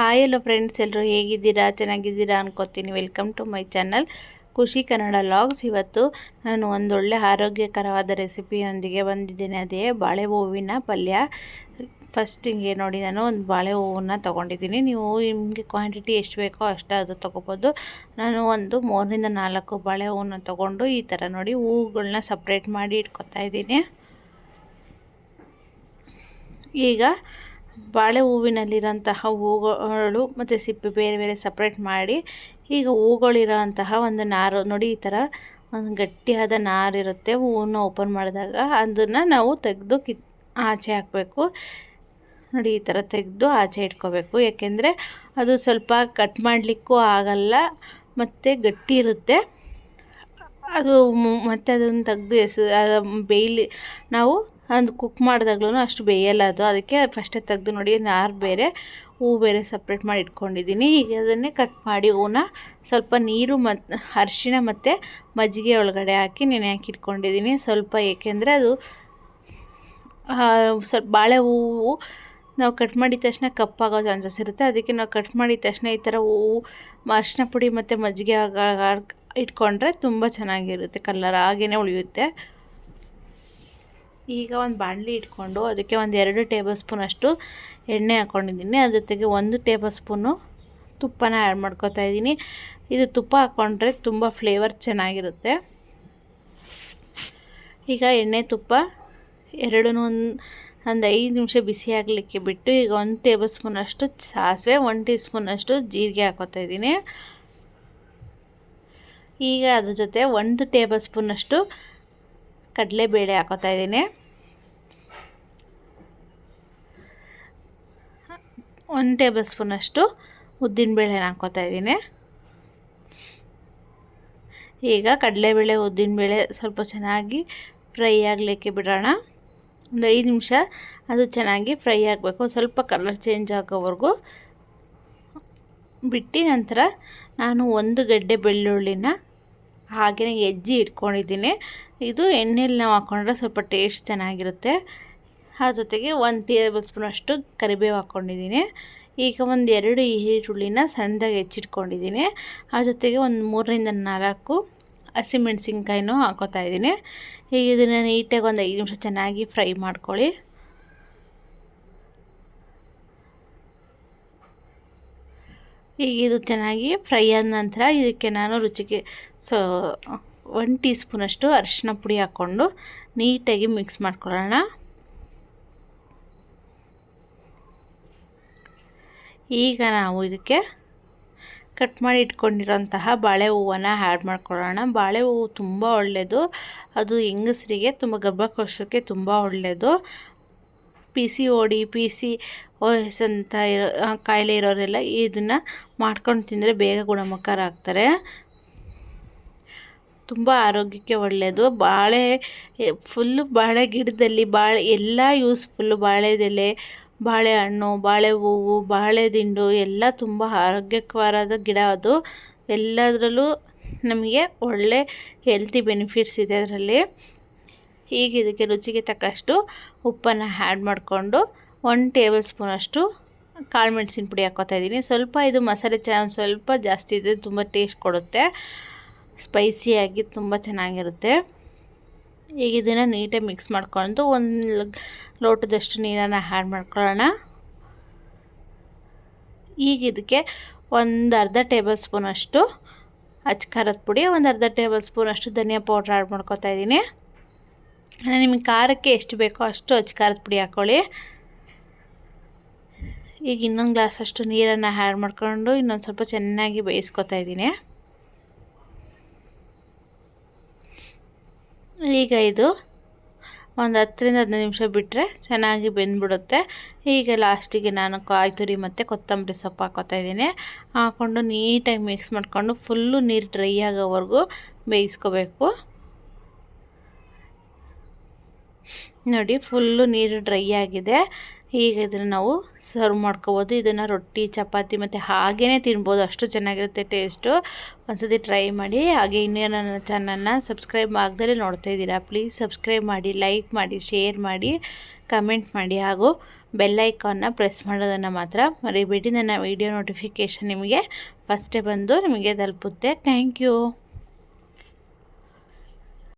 Hi ಎಲ್ಲೋ friends ಎಲ್ಲರೂ ಹೇಗಿದ್ದೀರಾ? ಚೆನ್ನಾಗಿದ್ದೀರಾ ಅನ್ಕೋತೀನಿ. ವೆಲ್ಕಮ್ ಟು ಮೈ ಚಾನಲ್ ಖುಷಿ ಕನ್ನಡ ಲಾಗ್ಸ್ ಇವತ್ತು ನಾನು ಒಂದೊಳ್ಳೆ ಆರೋಗ್ಯಕರವಾದ ರೆಸಿಪಿಯೊಂದಿಗೆ ಬಂದಿದ್ದೇನೆ. ಅದೇ ಬಾಳೆ ಹೂವಿನ ಪಲ್ಯ ಫಸ್ಟಿಗೆ ನೋಡಿ, ನಾನು ಒಂದು ಬಾಳೆ ಹೂವನ್ನು ತೊಗೊಂಡಿದ್ದೀನಿ. ನೀವು ನಿಮಗೆ ಕ್ವಾಂಟಿಟಿ ಎಷ್ಟು ಬೇಕೋ ಅಷ್ಟು ಅದು ತೊಗೋಬೋದು. ನಾನು ಒಂದು ಮೂರರಿಂದ ನಾಲ್ಕು ಬಾಳೆ ಹೂವನ್ನು ತೊಗೊಂಡು ಈ ಥರ ನೋಡಿ ಹೂಗಳನ್ನ ಸಪ್ರೇಟ್ ಮಾಡಿ ಇಟ್ಕೊತಾ ಇದ್ದೀನಿ. ಈಗ ಬಾಳೆ ಹೂವಿನಲ್ಲಿರೋಂತಹ ಹೂಗಳು ಮತ್ತು ಸಿಪ್ಪೆ ಬೇರೆ ಬೇರೆ ಸಪ್ರೇಟ್ ಮಾಡಿ ಈಗ ಹೂಗಳಿರೋಂತಹ ಒಂದು ನಾರು, ನೋಡಿ ಈ ಥರ ಒಂದು ಗಟ್ಟಿಯಾದ ನಾರಿರುತ್ತೆ ಹೂವನ್ನ ಓಪನ್ ಮಾಡಿದಾಗ ಅದನ್ನು ನಾವು ತೆಗೆದು ಕಿತ್ ಆಚೆ ಹಾಕಬೇಕು. ನೋಡಿ ಈ ಥರ ತೆಗೆದು ಆಚೆ ಇಟ್ಕೋಬೇಕು. ಯಾಕೆಂದರೆ ಅದು ಸ್ವಲ್ಪ ಕಟ್ ಮಾಡಲಿಕ್ಕೂ ಆಗಲ್ಲ, ಮತ್ತು ಗಟ್ಟಿ ಇರುತ್ತೆ. ಅದು ಮತ್ತು ಅದನ್ನು ತೆಗೆದು ಎಸ್ ಬೇಯಲಿ ನಾವು ಅದು ಕುಕ್ ಮಾಡಿದಾಗ್ಲೂ ಅಷ್ಟು ಬೇಯಲ್ಲ ಅದು. ಅದಕ್ಕೆ ಫಸ್ಟೇ ತೆಗೆದು ನೋಡಿ, ನಾರು ಬೇರೆ, ಹೂ ಬೇರೆ ಸಪ್ರೇಟ್ ಮಾಡಿ ಇಟ್ಕೊಂಡಿದ್ದೀನಿ. ಈಗ ಅದನ್ನೇ ಕಟ್ ಮಾಡಿ ಹೂನ ಸ್ವಲ್ಪ ನೀರು ಮತ್ತು ಅರಿಶಿನ ಮತ್ತು ಮಜ್ಜಿಗೆ ಒಳಗಡೆ ಹಾಕಿ ನೆನೆ ಹಾಕಿ ಇಟ್ಕೊಂಡಿದ್ದೀನಿ. ಸ್ವಲ್ಪ ಏಕೆಂದರೆ ಅದು ಸ್ವಲ್ಪ ಬಾಳೆ ಹೂವು ನಾವು ಕಟ್ ಮಾಡಿದ ತಕ್ಷಣ ಕಪ್ಪಾಗೋ ಚಾನ್ಸಸ್ ಇರುತ್ತೆ. ಅದಕ್ಕೆ ನಾವು ಕಟ್ ಮಾಡಿದ ತಕ್ಷಣ ಈ ಥರ ಹೂವು ಅರಿಶಿನ ಪುಡಿ ಮತ್ತು ಮಜ್ಜಿಗೆ ಇಟ್ಕೊಂಡ್ರೆ ತುಂಬ ಚೆನ್ನಾಗಿರುತ್ತೆ ಕಲ್ಲರ್ ಹಾಗೆಯೇ ಉಳಿಯುತ್ತೆ. ಈಗ ಒಂದು ಬಾಣಲಿ ಇಟ್ಕೊಂಡು ಅದಕ್ಕೆ ಒಂದು ಎರಡು ಟೇಬಲ್ ಸ್ಪೂನಷ್ಟು ಎಣ್ಣೆ ಹಾಕ್ಕೊಂಡಿದ್ದೀನಿ ಅದ್ರ ಜೊತೆಗೆ ಒಂದು ಟೇಬಲ್ ಸ್ಪೂನು ತುಪ್ಪನ ಆ್ಯಡ್ ಮಾಡ್ಕೊತಾ ಇದ್ದೀನಿ. ಇದು ತುಪ್ಪ ಹಾಕ್ಕೊಂಡ್ರೆ ತುಂಬ ಫ್ಲೇವರ್ ಚೆನ್ನಾಗಿರುತ್ತೆ. ಈಗ ಎಣ್ಣೆ, ತುಪ್ಪ ಎರಡೂ ಒಂದು ಒಂದು ಐದು ನಿಮಿಷ ಬಿಸಿ ಆಗಲಿಕ್ಕೆ ಬಿಟ್ಟು ಈಗ ಒಂದು ಟೇಬಲ್ ಸ್ಪೂನಷ್ಟು ಸಾಸಿವೆ ಒನ್ ಟೀ ಸ್ಪೂನಷ್ಟು ಜೀರಿಗೆ ಹಾಕೋತಾ ಇದ್ದೀನಿ. ಈಗ ಅದ್ರ ಜೊತೆ ಒಂದು ಟೇಬಲ್ ಸ್ಪೂನಷ್ಟು ಕಡಲೆಬೇಳೆ ಹಾಕೋತಾ ಇದ್ದೀನಿ. ಒಂದು ಟೇಬಲ್ ಸ್ಪೂನಷ್ಟು ಉದ್ದಿನಬೇಳೆನ ಹಾಕೋತಾ ಇದ್ದೀನಿ. ಈಗ ಕಡಲೆಬೇಳೆ ಉದ್ದಿನಬೇಳೆ ಸ್ವಲ್ಪ ಚೆನ್ನಾಗಿ ಫ್ರೈ ಆಗಲಿಕ್ಕೆ ಬಿಡೋಣ. ಒಂದು ಐದು ನಿಮಿಷ ಅದು ಚೆನ್ನಾಗಿ ಫ್ರೈ ಆಗಬೇಕು. ಸ್ವಲ್ಪ ಕಲರ್ ಚೇಂಜ್ ಆಗೋವರೆಗೂ ಬಿಟ್ಟು ನಂತರ ನಾನು ಒಂದು ಗಡ್ಡೆ ಬೆಳ್ಳುಳ್ಳಿನ ಹಾಗೆಯೇ ಎಜ್ಜಿ ಇಟ್ಕೊಂಡಿದ್ದೀನಿ. ಇದು ಎಣ್ಣೆಲಿ ನಾವು ಹಾಕ್ಕೊಂಡ್ರೆ ಸ್ವಲ್ಪ ಟೇಸ್ಟ್ ಚೆನ್ನಾಗಿರುತ್ತೆ. ಆ ಜೊತೆಗೆ ಒಂದು ಟೇಬಲ್ ಸ್ಪೂನಷ್ಟು ಕರಿಬೇವು ಹಾಕ್ಕೊಂಡಿದ್ದೀನಿ ಈಗ ಒಂದು ಎರಡು ಈರುಳ್ಳಿನ ಸಣ್ಣದಾಗಿ ಹೆಚ್ಚಿಟ್ಕೊಂಡಿದ್ದೀನಿ ಆ ಜೊತೆಗೆ ಒಂದು ಮೂರರಿಂದ ನಾಲ್ಕು ಹಸಿಮೆಣ್ಸಿನ್ಕಾಯಿನೂ ಹಾಕೋತಾ ಇದ್ದೀನಿ. ಈಗ ಇದನ್ನು ನೀಟಾಗಿ ಒಂದು ಐದು ನಿಮಿಷ ಚೆನ್ನಾಗಿ ಫ್ರೈ ಮಾಡ್ಕೊಳ್ಳಿ. ಈಗ ಇದು ಚೆನ್ನಾಗಿ ಫ್ರೈ ಆದ ನಂತರ ಇದಕ್ಕೆ ನಾನು ರುಚಿಗೆ ಸೊ ಒನ್ ಟೀ ಸ್ಪೂನಷ್ಟು ಅರಿಶಿನ ಪುಡಿ ಹಾಕ್ಕೊಂಡು ನೀಟಾಗಿ ಮಿಕ್ಸ್ ಮಾಡ್ಕೊಳ್ಳೋಣ. ಈಗ ನಾವು ಇದಕ್ಕೆ ಕಟ್ ಮಾಡಿ ಇಟ್ಕೊಂಡಿರೋಂತಹ ಬಾಳೆ ಹೂವನ್ನು ಆ್ಯಡ್ ಮಾಡ್ಕೊಳ್ಳೋಣ. ಬಾಳೆ ಹೂವು ತುಂಬ ಒಳ್ಳೆಯದು ಅದು ಹೆಂಗಸರಿಗೆ ತುಂಬ ಗರ್ಭಕೋಶಕ್ಕೆ ತುಂಬ ಒಳ್ಳೆಯದು P C OD, P C O ಇರೋ ಕಾಯಿಲೆ ಇರೋರೆಲ್ಲ ಇದನ್ನು ಮಾಡ್ಕೊಂಡು ತಿಂದರೆ ಬೇಗ ಗುಣಮುಖರಾಗ್ತಾರೆ. ತುಂಬ ಆರೋಗ್ಯಕ್ಕೆ ಒಳ್ಳೆಯದು ಬಾಳೆ ಫುಲ್ಲು ಬಾಳೆ ಗಿಡದಲ್ಲಿ ಬಾಳೆ, ಎಲ್ಲ ಯೂಸ್ಫುಲ್ಲು ಬಾಳೆದೆಲೆ ಬಾಳೆಹಣ್ಣು ಬಾಳೆ ಹೂವು, ಬಾಳೆ ದಿಂಡು, ಎಲ್ಲ ತುಂಬ ಆರೋಗ್ಯಕರವಾದ ಗಿಡ ಅದು. ಎಲ್ಲದರಲ್ಲೂ ನಮಗೆ ಒಳ್ಳೆ ಹೆಲ್ತಿ ಬೆನಿಫಿಟ್ಸ್ ಇದೆ ಅದರಲ್ಲಿ. ಈಗ ಇದಕ್ಕೆ ರುಚಿಗೆ ತಕ್ಕಷ್ಟು ಉಪ್ಪನ್ನು ಆ್ಯಡ್ ಮಾಡಿಕೊಂಡು ಒನ್ ಟೇಬಲ್ ಸ್ಪೂನಷ್ಟು ಕಾಳು ಮೆಣಸಿನ ಪುಡಿ ಹಾಕ್ಕೋತಾ ಇದ್ದೀನಿ. ಸ್ವಲ್ಪ ಇದು ಮಸಾಲೆ ಚ, ಸ್ವಲ್ಪ ಜಾಸ್ತಿ ಇದೆ, ತುಂಬ ಟೇಸ್ಟ್ ಕೊಡುತ್ತೆ. ಸ್ಪೈಸಿಯಾಗಿ ತುಂಬ ಚೆನ್ನಾಗಿರುತ್ತೆ. ಈಗ ಇದನ್ನು ನೀಟಾಗಿ ಮಿಕ್ಸ್ ಮಾಡ್ಕೊಂಡು ಒಂದು ಲೋಟದಷ್ಟು ನೀರನ್ನು ಆ್ಯಡ್ ಮಾಡ್ಕೊಳ್ಳೋಣ. ಈಗ ಇದಕ್ಕೆ ಒಂದು ಅರ್ಧ ಟೇಬಲ್ ಸ್ಪೂನಷ್ಟು ಖಾರದ ಪುಡಿ, ಒಂದು ಅರ್ಧ ಟೇಬಲ್ ಸ್ಪೂನಷ್ಟು ಧನಿಯಾ ಪೌಡ್ರ್ ಆ್ಯಡ್ ಮಾಡ್ಕೊತಾ ಇದ್ದೀನಿ. ನಿಮಗೆ ಖಾರಕ್ಕೆ ಎಷ್ಟು ಬೇಕೋ ಅಷ್ಟು ಖಾರದ ಪುಡಿ ಹಾಕ್ಕೊಳ್ಳಿ ಈಗ ಇನ್ನೊಂದು ಗ್ಲಾಸಷ್ಟು ನೀರನ್ನು ಆ್ಯಡ್ ಮಾಡ್ಕೊಂಡು ಇನ್ನೊಂದು ಸ್ವಲ್ಪ ಚೆನ್ನಾಗಿ ಬೇಯಿಸ್ಕೊತಾ ಇದ್ದೀನಿ. ಈಗ ಇದು ಒಂದು ಹತ್ತರಿಂದ ಹದಿನೈದು ನಿಮಿಷ ಬಿಟ್ಟರೆ ಚೆನ್ನಾಗಿ ಬೆಂದ್ಬಿಡುತ್ತೆ. ಈಗ ಲಾಸ್ಟಿಗೆ ನಾನು ಕಾಯಿ ತುರಿ ಮತ್ತು ಕೊತ್ತಂಬರಿ ಸೊಪ್ಪು ಹಾಕೋತಾ ಇದ್ದೀನಿ. ಹಾಕ್ಕೊಂಡು ನೀಟಾಗಿ ಮಿಕ್ಸ್ ಮಾಡಿಕೊಂಡು ಫುಲ್ಲು ನೀರು ಡ್ರೈ ಆಗೋವರೆಗೂ ಬೇಯಿಸ್ಕೋಬೇಕು. ನೋಡಿ ಫುಲ್ಲು ನೀರು ಡ್ರೈ ಆಗಿದೆ. ಈಗ ಇದನ್ನು ನಾವು ಸರ್ವ್ ಮಾಡ್ಕೋಬೋದು. ಇದನ್ನು ರೊಟ್ಟಿ, ಚಪಾತಿ ಮತ್ತು ಹಾಗೇ ತಿನ್ಬೋದು. ಅಷ್ಟು ಚೆನ್ನಾಗಿರುತ್ತೆ ಟೇಸ್ಟು ಒಂದ್ಸತಿ ಟ್ರೈ ಮಾಡಿ. ಹಾಗೆ ಇನ್ನೇ ನನ್ನ ಚಾನಲ್ನ ಸಬ್ಸ್ಕ್ರೈಬ್ ಆಗದಲ್ಲೇ ನೋಡ್ತಾ ಇದ್ದೀರಾ? ಪ್ಲೀಸ್ ಸಬ್ಸ್ಕ್ರೈಬ್ ಮಾಡಿ ಲೈಕ್ ಮಾಡಿ ಶೇರ್ ಮಾಡಿ ಕಮೆಂಟ್ ಮಾಡಿ. ಹಾಗೂ ಬೆಲ್ಲೈಕಾನ್ನ ಪ್ರೆಸ್ ಮಾಡೋದನ್ನು ಮಾತ್ರ ಮರಿಬೇಡಿ. ನನ್ನ ವಿಡಿಯೋ ನೋಟಿಫಿಕೇಷನ್ ನಿಮಗೆ ಫಸ್ಟೇ ಬಂದು ನಿಮಗೆ ತಲುಪುತ್ತೆ. Thank you